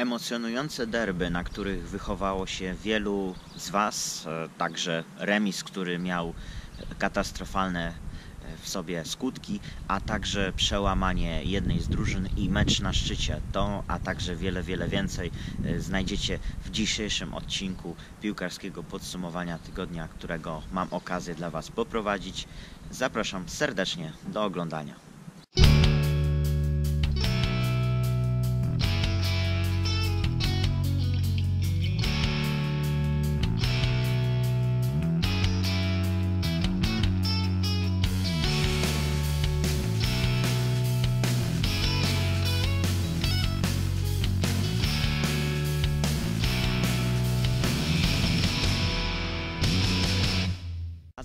Emocjonujące derby, na których wychowało się wielu z Was, e, także remis, który miał katastrofalne e, w sobie skutki, a także przełamanie jednej z drużyn i mecz na szczycie. To, a także wiele, wiele więcej e, znajdziecie w dzisiejszym odcinku piłkarskiego podsumowania tygodnia, którego mam okazję dla Was poprowadzić. Zapraszam serdecznie do oglądania.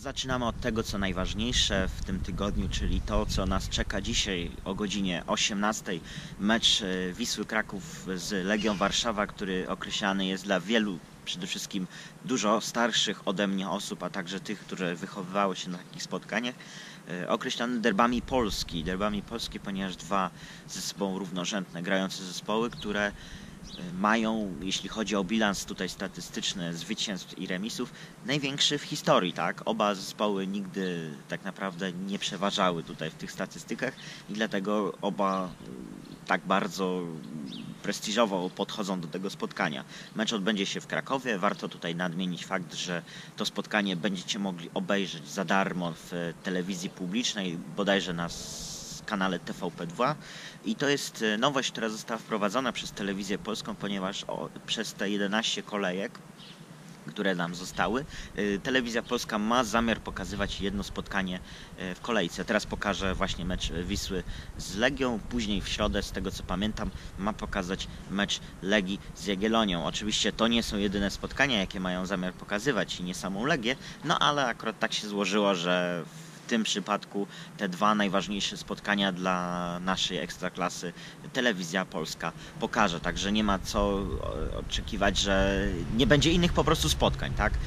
Zaczynamy od tego, co najważniejsze w tym tygodniu, czyli to, co nas czeka dzisiaj o godzinie 18. Mecz e, Wisły Kraków z Legią Warszawa, który określany jest dla wielu, przede wszystkim dużo starszych ode mnie osób, a także tych, które wychowywały się na takich spotkaniach, e, określany derbami Polski. Derbami Polski, ponieważ dwa ze sobą równorzędne grające zespoły, które mają, jeśli chodzi o bilans tutaj statystyczny zwycięstw i remisów, największy w historii, tak? Oba zespoły nigdy tak naprawdę nie przeważały tutaj w tych statystykach i dlatego oba tak bardzo prestiżowo podchodzą do tego spotkania. Mecz odbędzie się w Krakowie. Warto tutaj nadmienić fakt, że to spotkanie będziecie mogli obejrzeć za darmo w telewizji publicznej, bodajże na kanale TVP2 i to jest e, nowość, która została wprowadzona przez telewizję polską, ponieważ o, przez te 11 kolejek które nam zostały. E, telewizja Polska ma zamiar pokazywać jedno spotkanie e, w kolejce. Teraz pokażę właśnie mecz Wisły z Legią. Później w środę, z tego co pamiętam, ma pokazać mecz Legii z Jagiellonią. Oczywiście to nie są jedyne spotkania, jakie mają zamiar pokazywać i nie samą Legię, no ale akurat tak się złożyło, że w tym przypadku te dwa najważniejsze spotkania dla naszej ekstraklasy telewizja polska pokaże. Także nie ma co oczekiwać, że nie będzie innych po prostu spotkań, tak? E,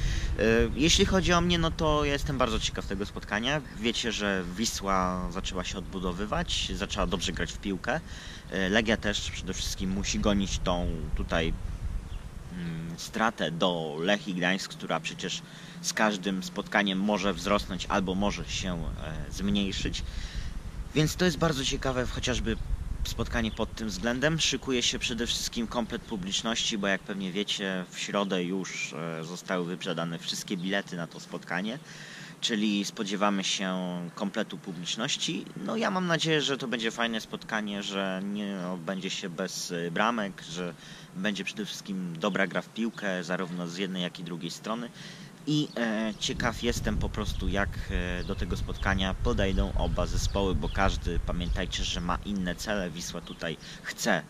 jeśli chodzi o mnie, no to ja jestem bardzo ciekaw tego spotkania. Wiecie, że Wisła zaczęła się odbudowywać, zaczęła dobrze grać w piłkę. E, Legia też przede wszystkim musi gonić tą tutaj stratę do Lechii Gdańsk, która przecież z każdym spotkaniem może wzrosnąć albo może się e, zmniejszyć. Więc to jest bardzo ciekawe, chociażby spotkanie pod tym względem. Szykuje się przede wszystkim komplet publiczności, bo jak pewnie wiecie, w środę już e, zostały wyprzedane wszystkie bilety na to spotkanie, czyli spodziewamy się kompletu publiczności. No ja mam nadzieję, że to będzie fajne spotkanie, że nie odbędzie się bez e, bramek, że będzie przede wszystkim dobra gra w piłkę, zarówno z jednej, jak i drugiej strony i e, ciekaw jestem po prostu jak e, do tego spotkania podejdą oba zespoły, bo każdy pamiętajcie, że ma inne cele. Wisła tutaj chce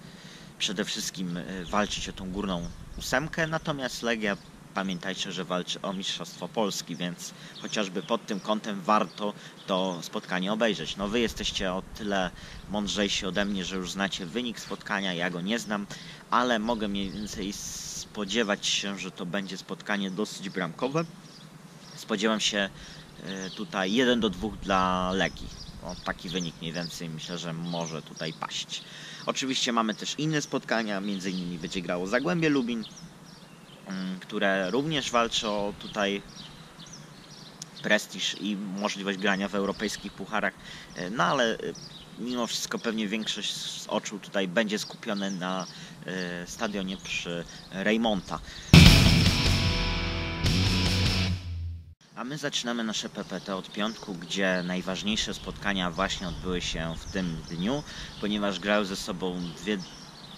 przede wszystkim e, walczyć o tą górną ósemkę, natomiast Legia pamiętajcie, że walczy o Mistrzostwo Polski, więc chociażby pod tym kątem warto to spotkanie obejrzeć. No wy jesteście o tyle mądrzejsi ode mnie, że już znacie wynik spotkania, ja go nie znam, ale mogę mniej więcej spodziewać się, że to będzie spotkanie dosyć bramkowe. Spodziewam się e, tutaj 1 do 2 dla Legii. O, taki wynik mniej więcej myślę, że może tutaj paść. Oczywiście mamy też inne spotkania, między innymi będzie grało Zagłębie Lubin, które również walczy o tutaj prestiż i możliwość grania w europejskich pucharach. E, no ale e, mimo wszystko pewnie większość z oczu tutaj będzie skupione na e, stadionie przy Reymonta. A my zaczynamy nasze PPT od piątku, gdzie najważniejsze spotkania właśnie odbyły się w tym dniu, ponieważ grały ze sobą dwie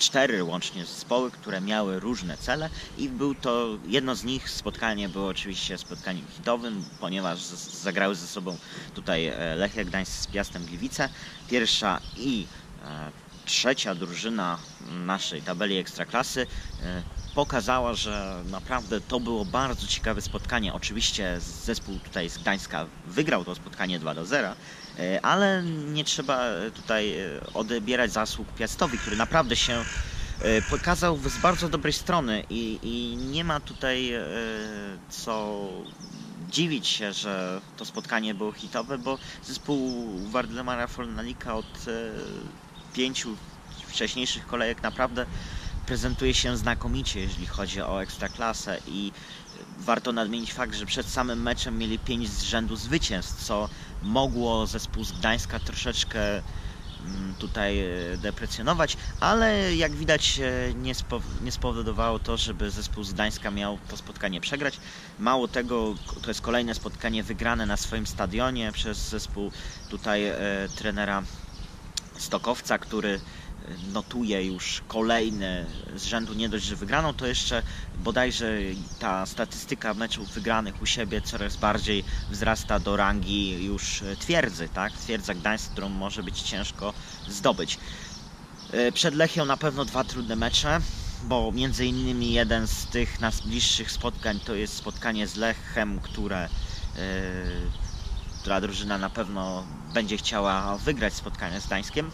cztery łącznie zespoły, które miały różne cele i był to, jedno z nich spotkanie było oczywiście spotkaniem hitowym, ponieważ zagrały ze sobą tutaj e, Lechia Gdańsk z Piastem Gliwice. Pierwsza i e, trzecia drużyna naszej tabeli Ekstraklasy e, pokazała, że naprawdę to było bardzo ciekawe spotkanie. Oczywiście zespół tutaj z Gdańska wygrał to spotkanie 2 do 0, e, ale nie trzeba tutaj e, odbierać zasług Piastowi, który naprawdę się e, pokazał z bardzo dobrej strony i, i nie ma tutaj co dziwić się, że to spotkanie było hitowe, bo zespół Wardlemara Fornalika od pięciu wcześniejszych kolejek naprawdę prezentuje się znakomicie, jeżeli chodzi o ekstraklasę i warto nadmienić fakt, że przed samym meczem mieli 5 z rzędu zwycięstw, co mogło zespół z Gdańska troszeczkę mm, tutaj e, deprecjonować, ale jak widać e, nie, nie spowodowało to, żeby zespół z Gdańska miał to spotkanie przegrać. Mało tego, to jest kolejne spotkanie wygrane na swoim stadionie przez zespół tutaj e, trenera Stokowca, który notuje już kolejny z rzędu nie dość, że wygraną, to jeszcze bodajże ta statystyka meczów wygranych u siebie coraz bardziej wzrasta do rangi już twierdzy, tak? Twierdza Gdańsk, którą może być ciężko zdobyć. E, przed Lechią na pewno dwa trudne mecze, bo między innymi jeden z tych najbliższych spotkań to jest spotkanie z Lechem, które yy, która drużyna na pewno będzie chciała wygrać spotkanie z Gdańskiem.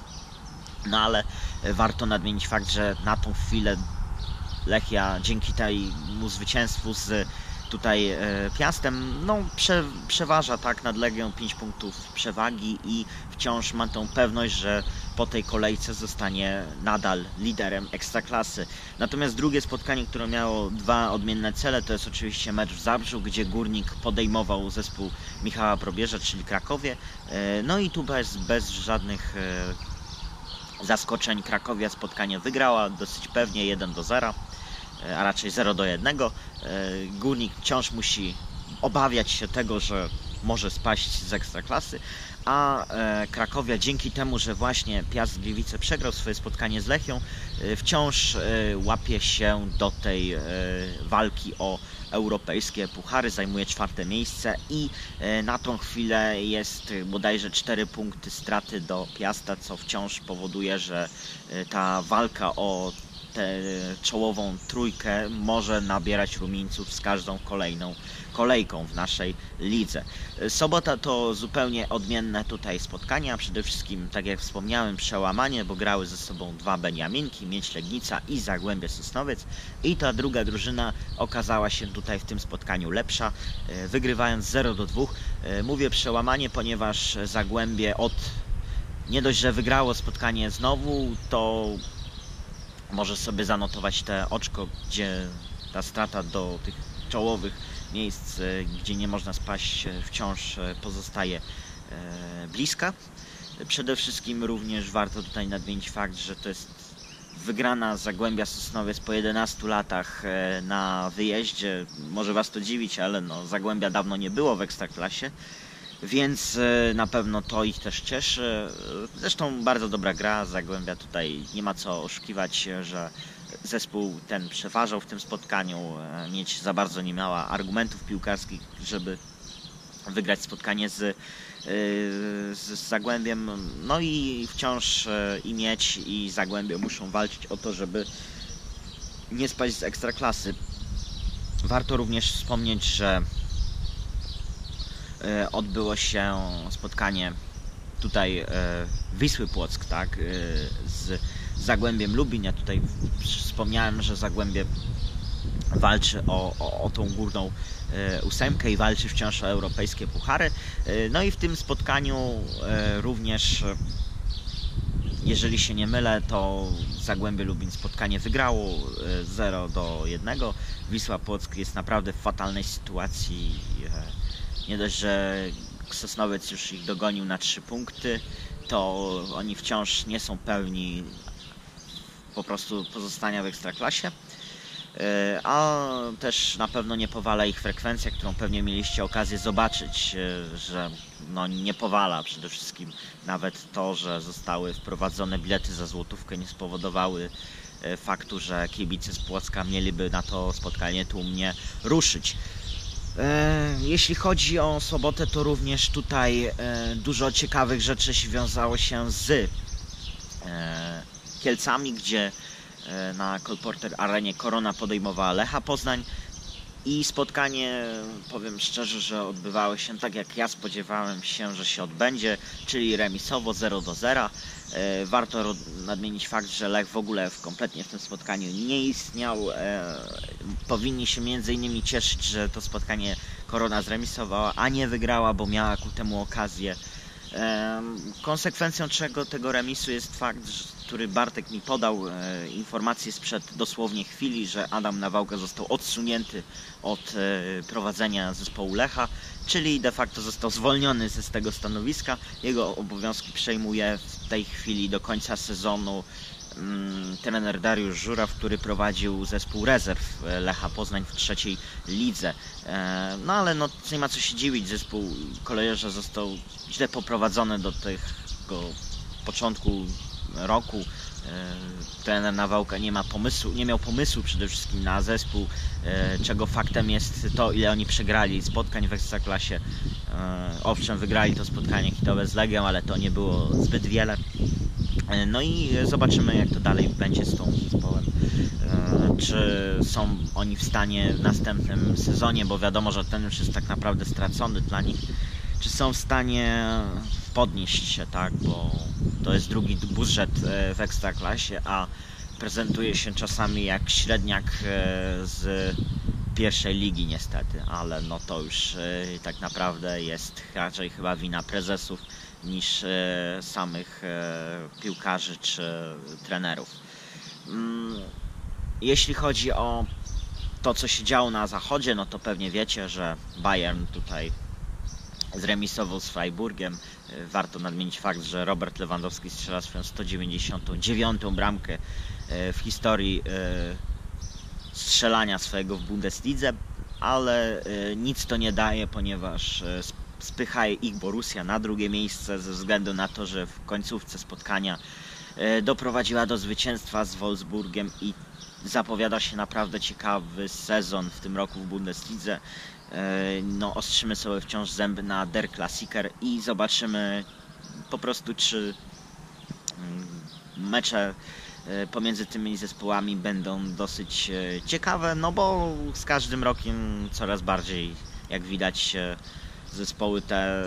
No ale warto nadmienić fakt, że na tą chwilę Lechia dzięki temu zwycięstwu z tutaj e, Piastem no, prze, przeważa tak nad Legią 5 punktów przewagi i wciąż ma tą pewność, że po tej kolejce zostanie nadal liderem ekstraklasy. Natomiast drugie spotkanie, które miało dwa odmienne cele, to jest oczywiście mecz w Zabrzu, gdzie Górnik podejmował zespół Michała Probierza, czyli Krakowie. E, no i tu bez, bez żadnych e, zaskoczeń Krakowia spotkanie wygrała dosyć pewnie 1 do 0, e, a raczej 0 do 1. E, Górnik wciąż musi obawiać się tego, że może spaść z ekstraklasy, a e, Krakowia dzięki temu, że właśnie Piast Gliwice przegrał swoje spotkanie z Lechią, wciąż łapie się do tej walki o europejskie puchary, zajmuje czwarte miejsce i e, na tą chwilę jest bodajże 4 punkty straty do Piasta, co wciąż powoduje, że e, ta walka o tę czołową trójkę może nabierać rumieńców z każdą kolejną kolejką w naszej lidze. Sobota to zupełnie odmienne tutaj spotkania. Przede wszystkim, tak jak wspomniałem, przełamanie, bo grały ze sobą dwa Beniaminki, Mieć Legnica i Zagłębie Sosnowiec. I ta druga drużyna okazała się tutaj w tym spotkaniu lepsza, e, wygrywając 0 do 2. E, mówię przełamanie, ponieważ Zagłębie od nie dość, że wygrało spotkanie znowu, to może sobie zanotować te oczko, gdzie ta strata do tych czołowych miejsc, e, gdzie nie można spaść, e, wciąż e, pozostaje bliska. Przede wszystkim również warto tutaj nadmienić fakt, że to jest wygrana Zagłębia Sosnowiec po 11 latach na wyjeździe. Może Was to dziwić, ale no, Zagłębia dawno nie było w Ekstraklasie, więc na pewno to ich też cieszy. Zresztą bardzo dobra gra Zagłębia tutaj nie ma co oszukiwać, że zespół ten przeważał w tym spotkaniu, e, mieć za bardzo nie miała argumentów piłkarskich, żeby wygrać spotkanie z, e, z Zagłębiem. No i wciąż e, i Mieć i Zagłębie muszą walczyć o to, żeby nie spaść z ekstraklasy. Warto również wspomnieć, że odbyło się spotkanie tutaj Wisły Płock, tak, z Zagłębiem Lubin. Ja tutaj wspomniałem, że Zagłębie walczy o, o, o tą górną e, ósemkę i walczy wciąż o europejskie puchary. E, no i w tym spotkaniu e, również, jeżeli się nie mylę, to Zagłębie Lubin spotkanie wygrało 0 do 1. Wisła Płock jest naprawdę w fatalnej sytuacji. Nie dość, że Sosnowiec już ich dogonił na 3 punkty, to oni wciąż nie są pełni po prostu pozostania w ekstraklasie. E, a też na pewno nie powala ich frekwencja, którą pewnie mieliście okazję zobaczyć, e, że no nie powala przede wszystkim nawet to, że zostały wprowadzone bilety za złotówkę nie spowodowały e, faktu, że kibice z Płocka mieliby na to spotkanie tłumnie ruszyć. Jeśli chodzi o sobotę, to również tutaj dużo ciekawych rzeczy wiązało się z Kielcami, gdzie e, na Colporter Arenie Korona podejmowała Lecha Poznań i spotkanie, powiem szczerze, że odbywało się tak jak ja spodziewałem się, że się odbędzie, czyli remisowo 0 do 0. E, warto nadmienić fakt, że Lech w ogóle w, kompletnie w tym spotkaniu nie istniał. E, powinni się między innymi cieszyć, że to spotkanie Korona zremisowała, a nie wygrała, bo miała ku temu okazję. Konsekwencją czego tego remisu jest fakt, że który Bartek mi podał e, informację sprzed dosłownie chwili, że Adam Nawałka został odsunięty od e, prowadzenia zespołu Lecha, czyli de facto został zwolniony z tego stanowiska. Jego obowiązki przejmuje w tej chwili do końca sezonu mm, trener Dariusz Żuraw, który prowadził zespół rezerw e, Lecha Poznań w trzeciej lidze. No ale no, nie ma co się dziwić, zespół kolejarza został źle poprowadzony do tego początku roku. E, Trener Nawałka nie ma pomysłu, nie miał pomysłu przede wszystkim na zespół, e, czego faktem jest to, ile oni przegrali spotkań w Ekstraklasie. E, Owszem, wygrali to spotkanie hitowe z Legią, ale to nie było zbyt wiele. No i zobaczymy, jak to dalej będzie z tą zespołem. Czy są oni w stanie w następnym sezonie, bo wiadomo, że ten już jest tak naprawdę stracony dla nich, czy są w stanie podnieść się, tak, bo to jest drugi budżet e, w Ekstraklasie, a prezentuje się czasami jak średniak e, z pierwszej ligi niestety, ale no to już e, tak naprawdę jest raczej chyba wina prezesów niż samych piłkarzy czy trenerów. Mm, Jeśli chodzi o to, co się działo na zachodzie, no to pewnie wiecie, że Bayern tutaj zremisował z Freiburgiem. E, Warto nadmienić fakt, że Robert Lewandowski strzela swoją 199 bramkę e, w historii e, strzelania swojego w Bundeslidze, ale nic to nie daje, ponieważ sp- spycha ich Borussia na drugie miejsce ze względu na to, że w końcówce spotkania doprowadziła do zwycięstwa z Wolfsburgiem i zapowiada się naprawdę ciekawy sezon w tym roku w Bundeslidze. E, No, ostrzymy sobie wciąż zęby na Der Klassiker i zobaczymy po prostu, czy mm, mecze e, pomiędzy tymi zespołami będą dosyć e, ciekawe, no bo z każdym rokiem coraz bardziej, jak widać, zespoły te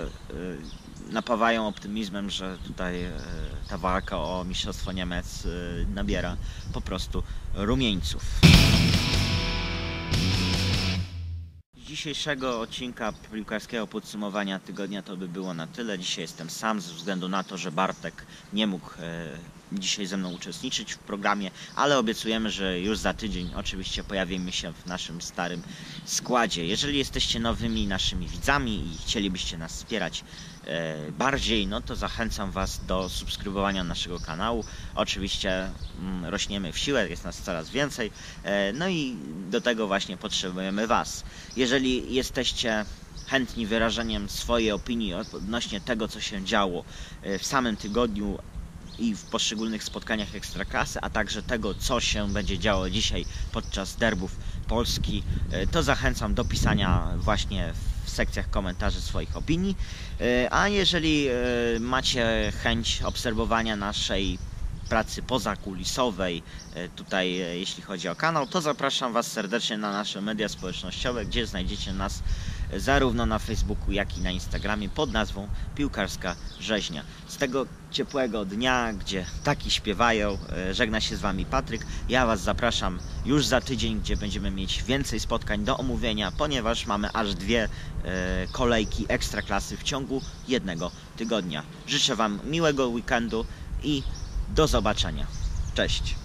napawają optymizmem, że tutaj ta walka o Mistrzostwo Niemiec nabiera po prostu rumieńców. Dzisiejszego odcinka piłkarskiego podsumowania tygodnia to by było na tyle. Dzisiaj jestem sam ze względu na to, że Bartek nie mógł e, dzisiaj ze mną uczestniczyć w programie, ale obiecujemy, że już za tydzień oczywiście pojawimy się w naszym starym składzie. Jeżeli jesteście nowymi naszymi widzami i chcielibyście nas wspierać e, bardziej, no to zachęcam Was do subskrybowania naszego kanału. Oczywiście mm, rośniemy w siłę, jest nas coraz więcej, e, no i do tego właśnie potrzebujemy Was. Jeżeli jesteście chętni wyrażeniem swojej opinii odnośnie tego, co się działo e, w samym tygodniu i w poszczególnych spotkaniach Ekstraklasy, a także tego, co się będzie działo dzisiaj podczas derbów Polski, e, to zachęcam do pisania właśnie w sekcjach komentarzy swoich opinii. E, A jeżeli e, macie chęć obserwowania naszej pracy pozakulisowej tutaj jeśli chodzi o kanał, to zapraszam Was serdecznie na nasze media społecznościowe, gdzie znajdziecie nas zarówno na Facebooku, jak i na Instagramie pod nazwą Piłkarska Rzeźnia. Z tego ciepłego dnia, gdzie taki śpiewają, e, żegna się z Wami Patryk. Ja Was zapraszam już za tydzień, gdzie będziemy mieć więcej spotkań do omówienia, ponieważ mamy aż dwie e, kolejki ekstraklasy w ciągu jednego tygodnia. Życzę Wam miłego weekendu i do zobaczenia. Cześć.